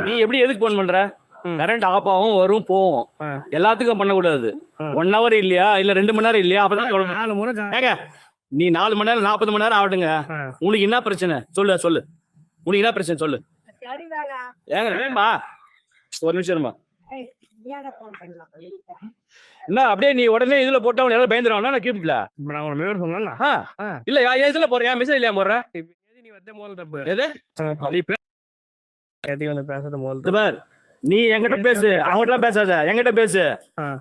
நீ எப்படி எதுக்கு போன் பண்ற. கரண்ட் ஆஃப் ஆகும் வரும் போகும் ஆ. எல்லாத்துக்கும் பண்ணக்கூடாது. ஒன் ஹவர் இல்லையா? இல்ல ரெண்டு மணி நேரம் இல்லையா? அப்பதான்? நாலு முறை ஏங்க நீ நாலு மணி நேரம் நாற்பது மணி நேரம் ஆகட்டுங்க. உனக்கு என்ன பிரச்சனை? சொல்லு சொல்லு. உனக்கு என்ன பிரச்சனை? சொல்லு. ஏங்க வேணுமா ஒரு நிமிஷம் இருமா. ஏய், ஏன்டா phone பண்ணலாம்? என்ன அப்படியே நீ உடனே இதுல போட்டவன் எல்லாம் பயந்துருவானா நான் இப்ப நான் ஒரு மேவர் சொன்னா ஆ. இல்ல இதுல போறேன் மெசேஜ் இல்லையா போடுற? நீ வந்து முதல்ல தப்பு எது? எதுக்கு வந்து பேசுறது முதல்ல பார் நீ என்கிட்ட பேசு அவங்ககிட்ட பேசாத என்கிட்ட பேசு.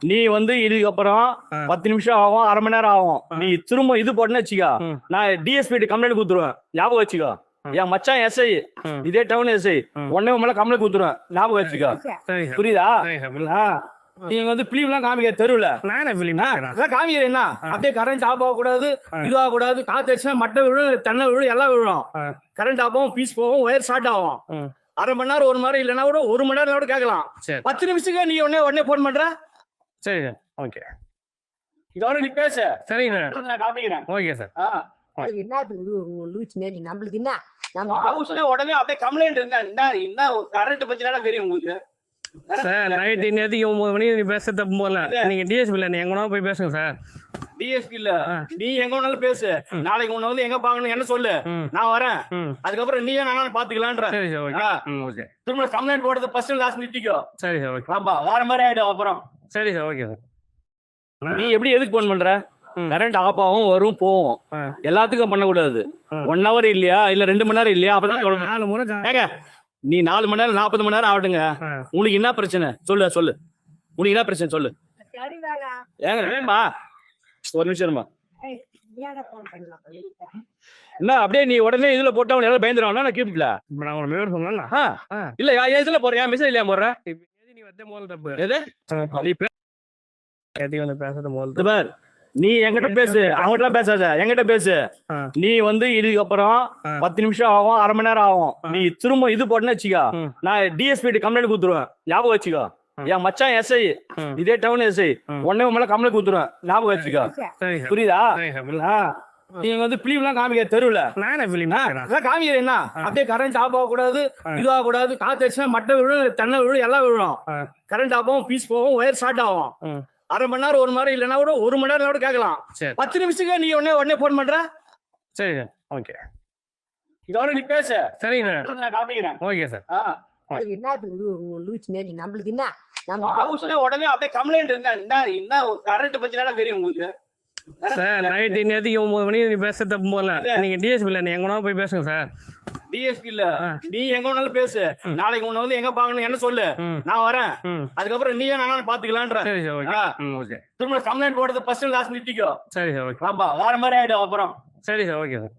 நீ வந்து இதுக்கு அப்புறம் ஆ. பத்து நிமிஷம் ஆகும் அரை மணி நேரம் ஆகும். நீ திரும்ப இது போட்டுன்னு வச்சுக்கோ. நான் டிஎஸ்பி கம்ப்ளைண்ட் கொடுத்துருவேன் ஞாபகம் வச்சுக்கோ. என் மச்சான் எஸ்ஐ. இதே டவுன் எஸ்ஐ. உடனே மேல கம்ப்ளைண்ட் கொடுத்துருவேன் ஞாபகம் வச்சுக்கோ புரியுதா. நீங்க வந்து பிலிம் எல்லாம் காமிக்க தெருவுல அதான் காமிக்கிற என்ன அப்படியே கரண்ட் ஆஃப் ஆக கூடாது. இது ஆக கூடாது காத்து அடிச்சா மட்டை விழும் தென்னை விழும் எல்லாம் விழும். கரண்ட் ஆஃப் ஆகும் பீஸ் போகும் ஒயர் ஷார்ட் ஆகும். அரை மணி நேரம் ஒரு மணி நேரம் இல்லைன்னா கூட ஒரு மணி நேரம் கூட கேட்கலாம். சரி பத்து நிமிஷத்துக்கு நீ உடனே உடனே போன் பண்ற? சரி ஓகே இதோட நீ பேச. சரிங்க. நான் காமிக்கிறேன். ஓகே சார் ஆ. மாரி நம்மளுக்கு என்ன? நம்ம ஹவுஸ்ல உடனே அப்படியே கம்ப்ளைண்ட் இருந்தா என்ன என்ன கரண்ட் பத்தி நேரம் தெரியும் உங்களுக்கு? சார் நைட் நேரத்துக்கு ஒன்பது மணிக்கு நீ பேச தப்பு போல. நீங்க டிஎஸ்பி இல்லை நீ எங்கன்னா போய் பேசுங்க சார் டிஎஸ்பி இல்ல. நீ எங்க வேணாலும் பேசு. நாளைக்கு உன்னை வந்து எங்க பாக்கணும் என்ன சொல்லு. நான் வரேன். அதுக்கப்புறம் நீயும் நானும் பாத்துக்கலான்ற. திரும்ப கம்ப்ளைண்ட் போடுறது ஃபர்ஸ்ட் லாஸ்ட் நிறுத்திக்கோ. சரி சார் ஓகே. ஆமா வேற மாதிரி ஆயிடும் அப்புறம். சரி சார் ஓகே சார் நீ எப்படி எதுக்கு போன் பண்ற. கரண்ட் ஆஃப் ஆகும் வரும் போகும். எல்லாத்துக்கும் பண்ணக்கூடாது. ஒன் ஹவர் இல்லையா? இல்ல ரெண்டு மணி நேரம் இல்லையா? அப்பதான்? நாலு முறை ஏங்க நீ நாலு மணி நேரம் நாற்பது மணி நேரம் ஆகட்டுங்க. உனக்கு என்ன பிரச்சனை? சொல்லு சொல்லு. உனக்கு என்ன பிரச்சனை? சொல்லு. ஏங்க வேணுமா? ஒரு நிமிஷம் இருமா. ஏய், ஏன்டா phone பண்ணலாம்? என்ன அப்படியே நீ உடனே இதுல போட்டவன் எல்லாம் பயந்துருவானா நான் இப்ப நான் ஒரு மேவர் சொன்னா. இல்ல யா- ஏன் இதுல போறேன் மெசேஜ் இல்லையா போடுற? இப்ப எது நீ வந்து முதல்ல தப்பு எது? எதுக்கு வந்து பேசுறது பார். நீ என்கிட்ட பேசு. அவங்ககிட்ட பேசாத. என்கிட்ட பேசு. நீ வந்து இதுக்கு அப்புறம் ஆ. பத்து நிமிஷம் ஆகும் அரை மணி நேரம் ஆகும். நீ திரும்ப இது போட்டுன்னு வச்சுக்கோ. நான் டிஎஸ்பி கம்ப்ளைண்ட் கொடுத்துருவேன். ஞாபகம் வச்சுக்கோ. என் மச்சான் எஸ்ஐ. இதே டவுன் எஸ்ஐ. உடனே உன் மேல கம்ப்ளைண்ட் கொடுத்துருவேன். ஞாபகம் வச்சுக்கோ. புரியுதா. நீங்க வந்து பிலிம் எல்லாம் காமிக்க தெருவுல. நான் காமிக்கிற என்ன? அப்படியே கரண்ட் ஆஃப் ஆக கூடாது ஆ. இது ஆக கூடாது காத்து அடிச்சா மட்டை விழும் தென்னை விழும் எல்லாம் விழும். கரண்ட் ஆஃப் ஆகும் பீஸ் போகும் ஒயர் ஷார்ட் ஆகும். அரை மணி நேரம் ஒரு மணி நேரம் இல்லைன்னா கூட ஒரு மணி நேரம் கூட கேட்கலாம் பத்து நிமிஷத்துக்கு நீ உடனே உடனே போன் பண்ற? சரி. Sir okay. இதோட நீ பேச. சரிங்க நான் காமிக்கிறேன். Okay sir. ஆ. அது என்னது இது ஒரு லூச் மாரி நம்மளுக்கு என்ன? உடனே அப்படியே கம்ப்ளைண்ட் இருந்தா என்ன? என்ன கரண்ட் பத்தி தெரியும் உங்களுக்கு? சார் நைட் நேரத்துக்கு ஒன்பது மணிக்கு நீ பேச தப்பு போல நீங்க டிஎஸ்பி இல்லை நீ எங்கன்னா போய் பேசுங்க சார். டிஎஸ்பி இல்ல. நீ எங்க வேணாலும் பேசு. நாளைக்கு உன்னை வந்து எங்க பாக்கணும் என்ன சொல்லு? நான் வரேன். அதுக்கப்புறம் நீயும் நானும் பாத்துக்கலான்ற சரி சார் ஓகே. திரும்ப கம்ப்ளைண்ட் போடுறது ஃபர்ஸ்ட் லாஸ்ட் நிறுத்திக்கோ. சரி சார் ஓகே. ஆமா வேற மாதிரி ஆயிடும் அப்புறம். சரி சார் ஓகே சார்.